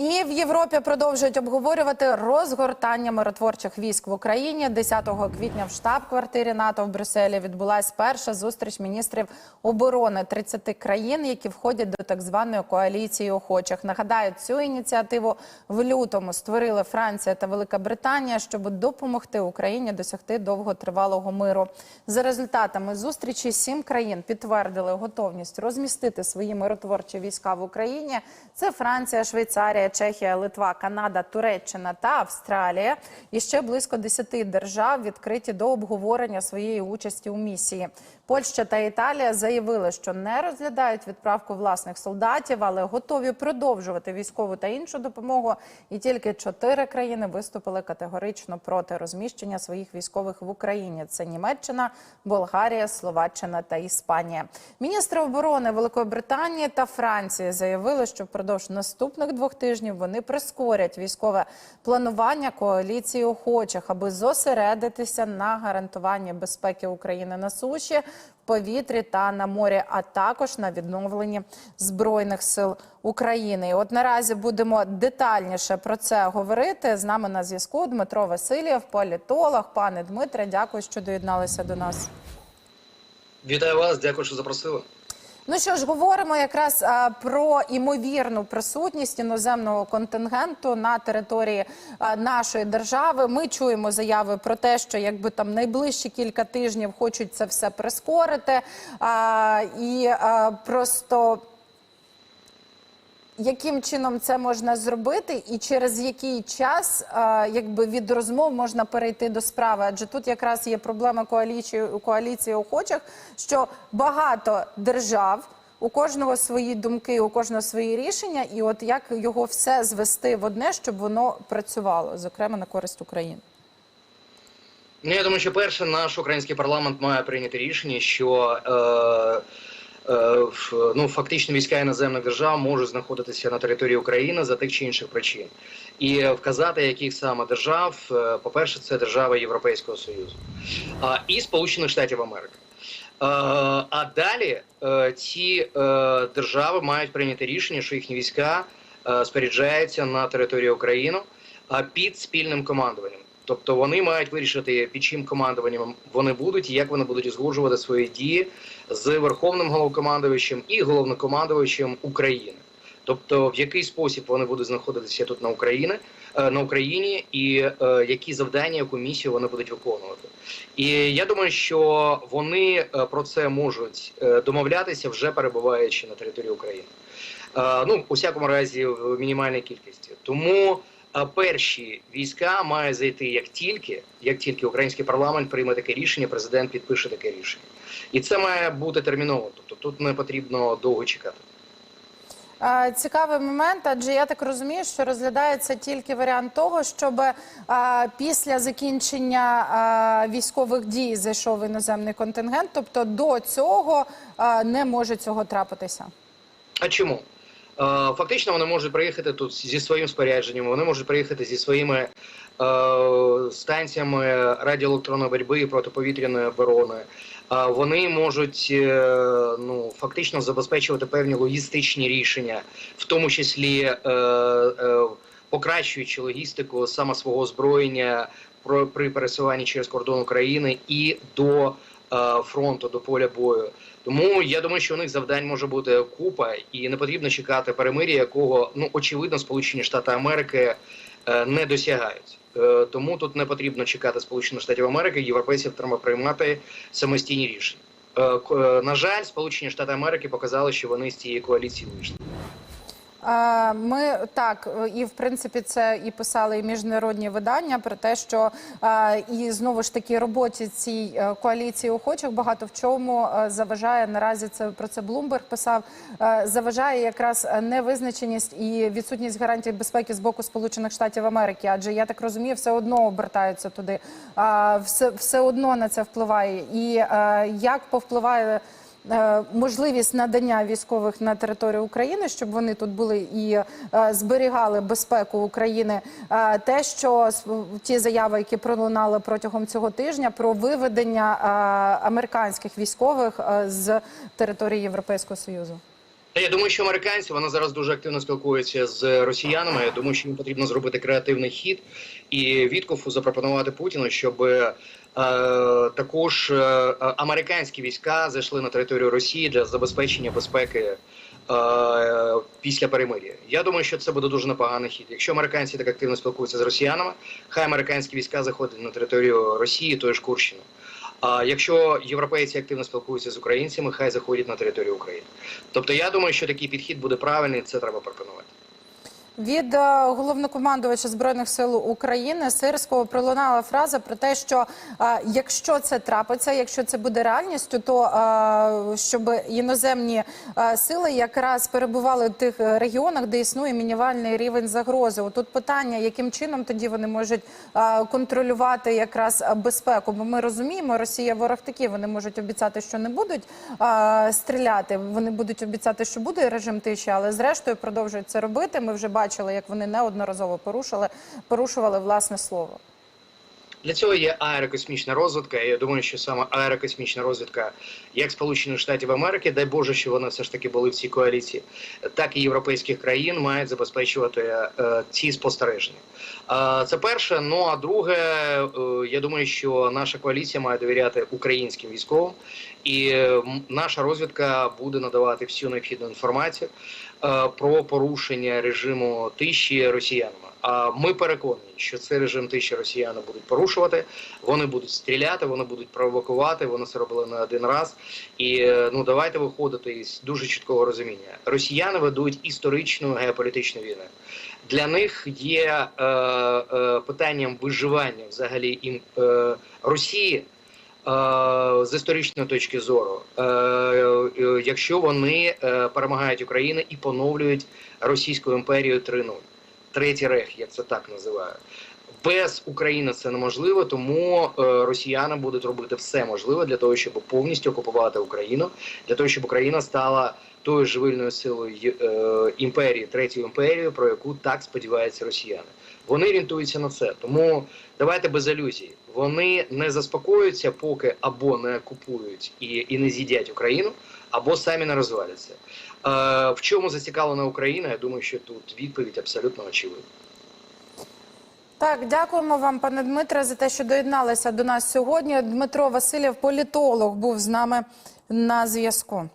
І в Європі продовжують обговорювати розгортання миротворчих військ в Україні. 10 квітня в штаб-квартирі НАТО в Брюсселі відбулася перша зустріч міністрів оборони 30 країн, які входять до так званої коаліції охочих. Нагадаю, цю ініціативу в лютому створили Франція та Велика Британія, щоб допомогти Україні досягти довготривалого миру. За результатами зустрічі сім країн підтвердили готовність розмістити свої миротворчі війська в Україні. Це Франція, Швейцарія, Чехія, Литва, Канада, Туреччина та Австралія. І ще близько 10 держав відкриті до обговорення своєї участі у місії. Польща та Італія заявили, що не розглядають відправку власних солдатів, але готові продовжувати військову та іншу допомогу. І тільки чотири країни виступили категорично проти розміщення своїх військових в Україні. Це Німеччина, Болгарія, Словаччина та Іспанія. Міністри оборони Великої Британії та Франції заявили, що впродовж наступних двох тижнів вони прискорять військове планування коаліції охочих, аби зосередитися на гарантуванні безпеки України на суші, в повітрі та на морі, а також на відновленні збройних сил України. І от наразі будемо детальніше про це говорити. З нами на зв'язку Дмитро Васильєв, політолог. Пане Дмитре, дякую, що доєдналися до нас. Вітаю вас, дякую, що запросили. Ну що ж, говоримо якраз а, про імовірну присутність іноземного контингенту на території а, нашої держави. Ми чуємо заяви про те, що якби там найближчі кілька тижнів хочуть це все прискорити, а, і а, просто. Яким чином це можна зробити, і через який час, якби від розмов можна перейти до справи? Адже тут якраз є проблема коаліції коаліції охочих, що багато держав. У кожного свої думки, у кожного свої рішення, і от як його все звести в одне, щоб воно працювало, зокрема на користь України. Ну, я думаю, що перше, наш український парламент має прийняти рішення, що е, ну, фактично війська іноземних держав можуть знаходитися на території України за тих чи інших причин. І вказати, яких саме держав, е, по-перше, це держави Європейського Союзу і Сполучених Штатів Америки. Е, А далі е, ці держави мають прийняти рішення, що їхні війська споряджаються на території України під спільним командуванням. Тобто вони мають вирішити, під чим командуванням вони будуть і як вони будуть узгоджувати свої дії з верховним головнокомандувачем і головнокомандувачем України. Тобто, в який спосіб вони будуть знаходитися тут на Україні, е, на Україні, і е, які завдання, яку місію вони будуть виконувати. І я думаю, що вони е, про це можуть е, домовлятися вже перебуваючи на території України. Е, Ну, у всякому разі, в мінімальній кількості. Тому е, перші війська мають зайти як тільки, як тільки український парламент прийме таке рішення, президент підпише таке рішення. І це має бути терміново. Тобто тут не потрібно довго чекати. Цікавий момент, адже я так розумію, що розглядається тільки варіант того, щоб після закінчення військових дій зайшов іноземний контингент. Тобто до цього не може цього трапитися. А чому? Фактично вони можуть приїхати тут зі своїм спорядженням, вони можуть приїхати зі своїми станціями радіоелектронної боротьби і протиповітряної оборони. Вони можуть е, ну фактично забезпечувати певні логістичні рішення, в тому числі е, е, покращуючи логістику саме свого озброєння про при пересуванні через кордон України і до фронту, до поля бою. Тому я думаю, що у них завдань може бути купа, і не потрібно чекати перемир'я, якого ну очевидно Сполучені Штати Америки е, не досягають. Е, тому тут не потрібно чекати Сполучених Штатів Америки. Європейців треба приймати самостійні рішення. Е, е, на жаль, Сполучені Штати Америки показали, що вони з цієї коаліції вийшли. Ми так і в принципі це і писали і міжнародні видання про те, що і знову ж таки роботі цій е, коаліції охочих багато в чому е, заважає наразі. Це про це Блумберг писав. е, Заважає якраз невизначеність і відсутність гарантій безпеки з боку Сполучених Штатів Америки. Адже я так розумію, все одно обертаються туди. Все, все одно на це впливає. І як повпливає можливість надання військових на територію України, щоб вони тут були і е, зберігали безпеку України. Е, Те, що ті заяви, які пролунали протягом цього тижня, про виведення е, американських військових е, з території Європейського союзу. Я думаю, що американці вони зараз дуже активно спілкуються з росіянами. Я думаю, що їм потрібно зробити креативний хід і Віткофу запропонувати Путіну, щоб е, також е, американські війська зайшли на територію Росії для забезпечення безпеки е, після перемир'я. Я думаю, що це буде дуже непоганий хід. Якщо американці так активно спілкуються з росіянами, хай американські війська заходять на територію Росії, тої ж Курщини. А якщо європейці активно спілкуються з українцями, хай заходять на територію України. Тобто, я думаю, що такий підхід буде правильний. Це треба пропонувати. Від е, головнокомандувача збройних сил України Сирського пролунала фраза про те, що е, якщо це трапиться, якщо це буде реальністю, то е, щоб іноземні сили якраз перебували в тих регіонах, де існує мінімальний рівень загрози. Тут питання, яким чином тоді вони можуть контролювати якраз безпеку? Бо ми розуміємо, Росія ворог такий, вони можуть обіцяти, що не будуть стріляти. Вони будуть обіцяти, що буде режим тиші, але зрештою продовжують це робити. Ми вже бачили, як вони неодноразово порушили, порушували власне слово. Для цього є аерокосмічна розвідка. Я думаю, що саме аерокосмічна розвідка, як Сполучених Штатів Америки, дай Боже, що вони все ж таки були в цій коаліції, так і європейських країн мають забезпечувати е, ці спостереження. Е, це перше. Ну а друге, е, я думаю, що наша коаліція має довіряти українським військовим, і наша розвідка буде надавати всю необхідну інформацію е, про порушення режиму тиші росіянами. А ми переконані, що цей режим тиші росіяни будуть порушувати. Вони будуть стріляти, вони будуть провокувати. Вони це робили не один раз. І е, ну давайте виходити із дуже чіткого розуміння. Росіяни ведуть історичну геополітичну війну. Для них є е, е, питанням виживання взагалі ім, е, Росії. Е, З історичної точки зору, е, е, якщо вони перемагають Україну і поновлюють Російську імперію 3.0 третій рех, як це так називаю. Без України це неможливо, тому росіяни будуть робити все можливе для того, щоб повністю окупувати Україну, для того, щоб Україна стала тою живильною силою імперії, третьою імперією, про яку так сподіваються росіяни. Вони орієнтуються на це. Тому давайте без ілюзій. Вони не заспокоюються, поки або не купують і, і не з'їдять Україну, або самі не розваляться. Е, в чому зацікавлена Україна? Я думаю, що тут відповідь абсолютно очевидна. Так, дякуємо вам, пане Дмитре, за те, що доєдналися до нас сьогодні. Дмитро Васильєв, політолог, був з нами на зв'язку.